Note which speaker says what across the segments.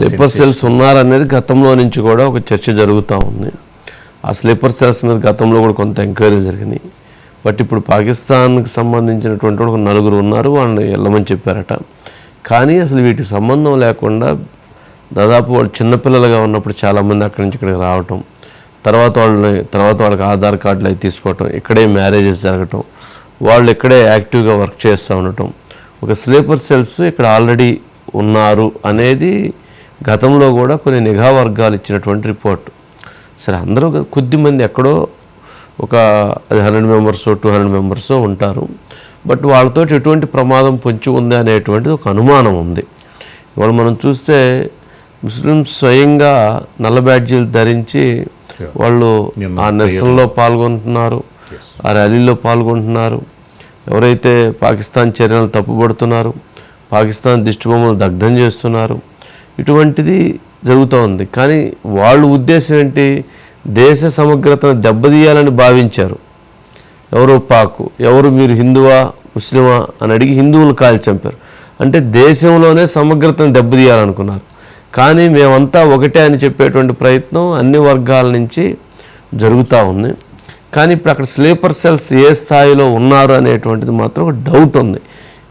Speaker 1: Sleeper cells ఉన్నారనేది గతంలో నుంచి కూడా ఒక చర్చ జరుగుతూ ఉంది. ఆ స్లీపర్ సెల్స్ మీద గతంలో కూడా కొంత ఎంక్వైరీ జరిగినాయి బట్ ఇప్పుడు పాకిస్తాన్కి సంబంధించినటువంటి ఒక నలుగురు ఉన్నారు వాళ్ళని వెళ్ళమని చెప్పారట. కానీ అసలు వీటికి సంబంధం లేకుండా దాదాపు వాళ్ళు చిన్నపిల్లలుగా ఉన్నప్పుడు చాలామంది అక్కడి నుంచి ఇక్కడికి రావటం తర్వాత వాళ్ళని తర్వాత వాళ్ళకి ఆధార్ కార్డులు అవి తీసుకోవటం ఇక్కడే మ్యారేజెస్ జరగటం వాళ్ళు ఇక్కడే యాక్టివ్గా వర్క్ చేస్తూ ఉండటం. ఒక స్లీపర్ సెల్స్ ఇక్కడ ఆల్రెడీ ఉన్నారు అనేది గతంలో కూడా కొన్ని నిఘా వర్గాలు ఇచ్చినటువంటి రిపోర్ట్. సరే అందరూ కాదు, కొద్ది మంది ఎక్కడో ఒక అది hundred members two hundred members ఉంటారు. బట్ వాళ్ళతో ఎటువంటి ప్రమాదం పొంచి ఉంది అనేటువంటిది ఒక అనుమానం ఉంది. ఇవాళ మనం చూస్తే ముస్లిమ్స్ స్వయంగా నల్ల బ్యాడ్జీలు ధరించి వాళ్ళు ఆ నిరసనలో పాల్గొంటున్నారు ఆ ర్యాలీలో పాల్గొంటున్నారు. ఎవరైతే పాకిస్తాన్ చర్యలు తప్పుపడుతున్నారు పాకిస్తాన్ దిష్టిబొమ్మలు దగ్ధం చేస్తున్నారు ఇటువంటిది జరుగుతూ ఉంది. కానీ వాళ్ళ ఉద్దేశం ఏంటి? దేశ సమగ్రతను దెబ్బతీయాలని భావించారు. ఎవరు పాకు ఎవరు మీరు హిందువా ముస్లిమా అని అడిగి హిందువులు కాల్చి చంపారు. అంటే దేశంలోనే సమగ్రతను దెబ్బతీయాలనుకున్నారు. కానీ మేమంతా ఒకటే అని చెప్పేటువంటి ప్రయత్నం అన్ని వర్గాల నుంచి జరుగుతూ ఉంది. కానీ ఇప్పుడు అక్కడ స్లీపర్ సెల్స్ ఏ స్థాయిలో ఉన్నారు అనేటువంటిది మాత్రం ఒక డౌట్ ఉంది.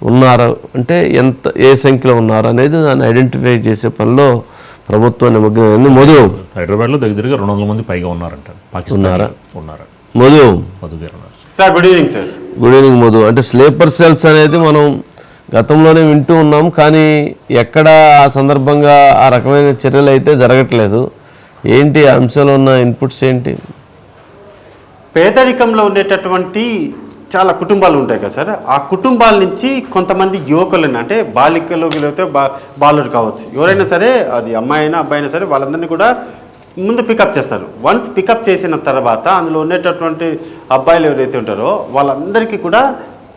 Speaker 1: ఉన్నారు అంటే ఎంత ఏ సంఖ్యలో ఉన్నారు అనేది దాన్ని ఐడెంటిఫై చేసే పనిలో ప్రభుత్వం నిమగ్నం మధు.
Speaker 2: హైదరాబాద్లో దగ్గర దగ్గర రెండు వందల మంది పైగా ఉన్నారంట. పాకిస్తాన్
Speaker 1: ఉన్నారా?
Speaker 2: ఉన్నారు?
Speaker 1: మధు.
Speaker 2: మధు గారు ఉన్నారు.
Speaker 3: Sir good evening sir.
Speaker 1: Good evening Madhu. అంటే స్లీపర్ సెల్స్ అనేది మనం గతంలోనే వింటూ ఉన్నాం కానీ ఎక్కడ ఆ సందర్భంగా ఆ రకమైన చర్యలు అయితే జరగట్లేదు. ఏంటి అంశాలు ఉన్న ఇన్పుట్స్ ఏంటి?
Speaker 3: పేదరికంలో ఉండేటటువంటి చాలా కుటుంబాలు ఉంటాయి కదా సార్. ఆ కుటుంబాల నుంచి కొంతమంది యువకులను అంటే బాలికలు లేకపోతే బా బాలుడు కావచ్చు. ఎవరైనా సరే అది అమ్మాయి అయినా అబ్బాయి అయినా సరే వాళ్ళందరినీ కూడా ముందు పికప్ చేస్తారు. వన్స్ పికప్ చేసిన తర్వాత అందులో ఉండేటటువంటి అబ్బాయిలు ఎవరైతే ఉంటారో వాళ్ళందరికీ కూడా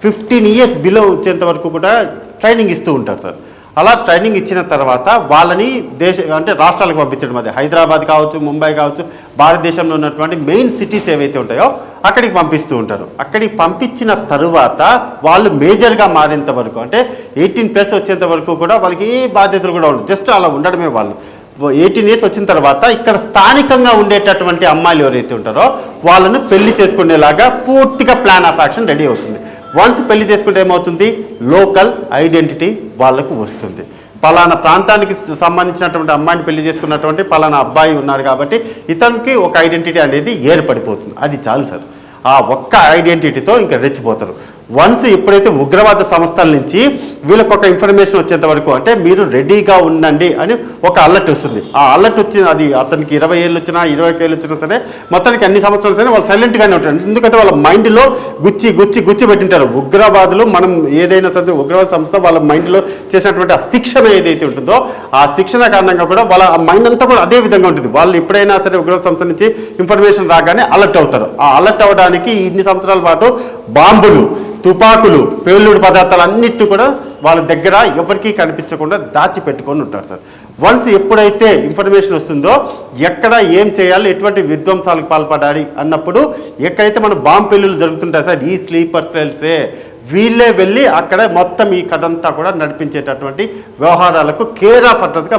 Speaker 3: ఫిఫ్టీన్ ఇయర్స్ బిలో వచ్చేంత వరకు కూడా ట్రైనింగ్ ఇస్తూ ఉంటారు సార్. అలా ట్రైనింగ్ ఇచ్చిన తర్వాత వాళ్ళని దేశ అంటే రాష్ట్రాలకు పంపించడం అది. హైదరాబాద్ కావచ్చు ముంబై కావచ్చు భారతదేశంలో ఉన్నటువంటి మెయిన్ సిటీస్ ఏవైతే ఉంటాయో అక్కడికి పంపిస్తూ ఉంటారు. అక్కడికి పంపించిన తరువాత వాళ్ళు మేజర్గా మారేంత వరకు అంటే ఎయిటీన్ ప్లస్ వచ్చేంత వరకు కూడా వాళ్ళకి ఏ బాధ్యతలు కూడా ఉండదు జస్ట్ అలా ఉండడమే వాళ్ళు. ఎయిటీన్ ఇయర్స్ వచ్చిన తర్వాత ఇక్కడ స్థానికంగా ఉండేటటువంటి అమ్మాయిలు ఎవరైతే ఉంటారో వాళ్ళను పెళ్ళి చేసుకునేలాగా పూర్తిగా ప్లాన్ ఆఫ్ యాక్షన్ రెడీ అవుతుంది. వన్స్ పెళ్ళి చేసుకుంటే ఏమవుతుంది? లోకల్ ఐడెంటిటీ వాళ్ళకు వస్తుంది. పలానా ప్రాంతానికి సంబంధించినటువంటి అమ్మాయిని పెళ్ళి చేసుకున్నటువంటి పలానా అబ్బాయి ఉన్నారు కాబట్టి ఇతనికి ఒక ఐడెంటిటీ అనేది ఏర్పడిపోతుంది. అది చాలు సార్. ఆ ఒక్క ఐడెంటిటీతో ఇంకా రెచ్చిపోతారు. వన్స్ ఎప్పుడైతే ఉగ్రవాద సంస్థల నుంచి వీళ్ళకి ఒక ఇన్ఫర్మేషన్ వచ్చేంత వరకు అంటే మీరు రెడీగా ఉండండి అని ఒక అలర్ట్ వస్తుంది. ఆ అలర్ట్ వచ్చిన అది అతనికి ఇరవై ఏళ్ళు వచ్చినా ఇరవై ఏళ్ళు వచ్చినా సరే మొత్తానికి అన్ని సంవత్సరాలు సరే వాళ్ళు సైలెంట్గానే ఉంటారు. ఎందుకంటే వాళ్ళ మైండ్లో గుచ్చి గుచ్చి గుచ్చి పెట్టింటారు. ఉగ్రవాదులు మనం ఏదైనా సరే ఉగ్రవాద సంస్థ వాళ్ళ మైండ్లో చేసినటువంటి ఆ శిక్షణ ఏదైతే ఉంటుందో ఆ శిక్షణ కారణంగా కూడా వాళ్ళ ఆ మైండ్ అంతా కూడా అదే విధంగా ఉంటుంది. వాళ్ళు ఎప్పుడైనా సరే ఉగ్రవాద సంస్థ నుంచి ఇన్ఫర్మేషన్ రాగానే అలర్ట్ అవుతారు. ఆ అలర్ట్ అవ్వడానికి ఇన్ని సంవత్సరాల పాటు బాంబులు తుపాకులు పేలుడు పదార్థాలు అన్నిటి కూడా వాళ్ళ దగ్గర ఎవరికీ కనిపించకుండా దాచిపెట్టుకొని ఉంటారు సార్. వన్స్ ఎప్పుడైతే ఇన్ఫర్మేషన్ వస్తుందో ఎక్కడ ఏం చేయాలి ఎటువంటి విధ్వంసాలకు పాల్పడాలి అన్నప్పుడు ఎక్కడైతే మన బాంబు పెళ్ళిళ్ళు జరుగుతుంటాయి సార్ ఈ స్లీపర్ సెల్సే వీళ్ళే వెళ్ళి అక్కడ మొత్తం ఈ కథ అంతా కూడా నడిపించేటటువంటి వ్యవహారాలకు కేర్ ఆఫ్ అడ్రస్గా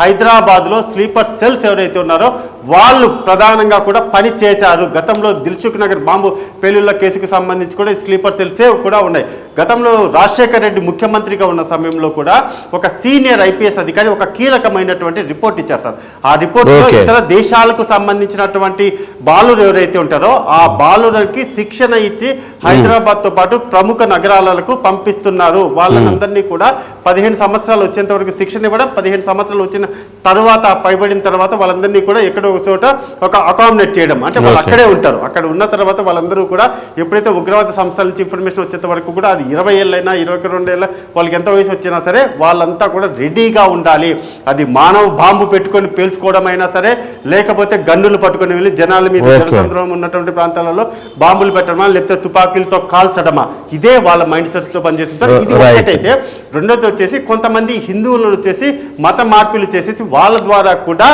Speaker 3: హైదరాబాద్లో స్లీపర్ సెల్స్ ఎవరైతే ఉన్నారో వాళ్ళు ప్రధానంగా కూడా పని చేశారు. గతంలో దిల్సుఖ్ నగర్ బాంబు పేలుళ్ళ కేసుకి సంబంధించి కూడా ఈ స్లీపర్ సెల్సే కూడా ఉన్నాయి. గతంలో రాజశేఖర్ రెడ్డి ముఖ్యమంత్రిగా ఉన్న సమయంలో కూడా ఒక సీనియర్ ఐపీఎస్ అధికారి ఒక కీలకమైనటువంటి రిపోర్ట్ ఇచ్చారు సార్. ఆ రిపోర్ట్లో. ఇతర దేశాలకు సంబంధించినటువంటి బాలురు ఎవరైతే ఉంటారో ఆ బాలులకి శిక్షణ ఇచ్చి హైదరాబాద్తో పాటు ప్రముఖ నగరాలకు పంపిస్తున్నారు. వాళ్ళందరినీ కూడా పదిహేను సంవత్సరాలు వచ్చేంత వరకు శిక్షణ ఇవ్వడం పదిహేను సంవత్సరాలు వచ్చిన తర్వాత పైబడిన తర్వాత వాళ్ళందరినీ కూడా ఎక్కడో ఒక చోట ఒక అకామిడేట్ చేయడం అంటే వాళ్ళు. అక్కడే ఉంటారు అక్కడ ఉన్న తర్వాత వాళ్ళందరూ కూడా ఎప్పుడైతే ఉగ్రవాద సంస్థల నుంచి ఇన్ఫర్మేషన్ వచ్చేంత వరకు కూడా అది ఇరవై ఏళ్ళైనా ఇరవై రెండు ఏళ్ళ వాళ్ళకి ఎంత వయసు వచ్చినా సరే వాళ్ళంతా కూడా రెడీగా ఉండాలి అది మానవ బాంబు పెట్టుకొని పేల్చుకోవడం అయినా సరే లేకపోతే గన్నులు పట్టుకొని వెళ్ళి జనాల మీద
Speaker 1: Okay.
Speaker 3: జనసంద్రం ఉన్నటువంటి ప్రాంతాలలో బాంబులు పెట్టడమా లేకపోతే తుపాకీలతో కాల్చడమా ఇదే వాళ్ళ మైండ్ సెట్తో పనిచేస్తుంది సార్ ఇది. ఒకటైతే రెండోది వచ్చేసి కొంతమంది హిందువులను వచ్చేసి మత మార్పులు చేసేసి వాళ్ళ ద్వారా కూడా.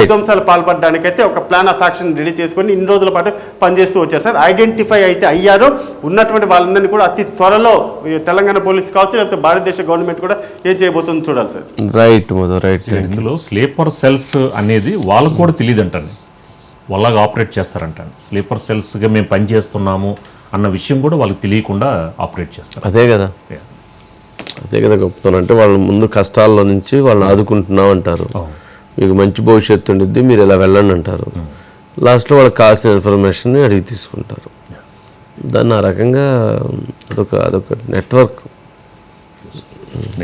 Speaker 3: విధ్వంసాలు పాల్పడడానికైతే ఒక ప్లాన్ ఆఫ్ యాక్షన్ రెడీ చేసుకొని ఇన్ని రోజుల పాటు పనిచేస్తూ వచ్చారు. సార్ ఐడెంటిఫై అయితే అయ్యారు. ఉన్నటువంటి వాళ్ళందరినీ కూడా అతి త్వరలో తెలంగాణ పోలీస్ కావచ్చు లేకపోతే భారతదేశ గవర్నమెంట్ కూడా ఏం చేయబోతుందో చూడాలి సార్.
Speaker 1: రైట్ రైట్
Speaker 2: ఇందులో స్లీపర్ సెల్స్ అనేది వాళ్ళకు కూడా తెలియదు అంటండి. వాళ్ళగా ఆపరేట్ చేస్తారంటండి. స్లీపర్ సెల్స్గా మేము పని చేస్తున్నాము అన్న విషయం కూడా వాళ్ళకి తెలియకుండా ఆపరేట్ చేస్తారు.
Speaker 1: అదే కదా. అదే కదా గొప్పతనం. అంటే వాళ్ళ ముందు కష్టాల్లో నుంచి వాళ్ళని ఆదుకుంటున్నాం అంటారు. మీకు మంచి భవిష్యత్తు ఉండిద్ది మీరు ఇలా వెళ్ళండి అంటారు. లాస్ట్లో వాళ్ళకి కావాల్సిన ఇన్ఫర్మేషన్ని అడిగి తీసుకుంటారు. దాన్ని ఆ రకంగా అదొక అదొక నెట్వర్క్.
Speaker 2: నెక్స్ట్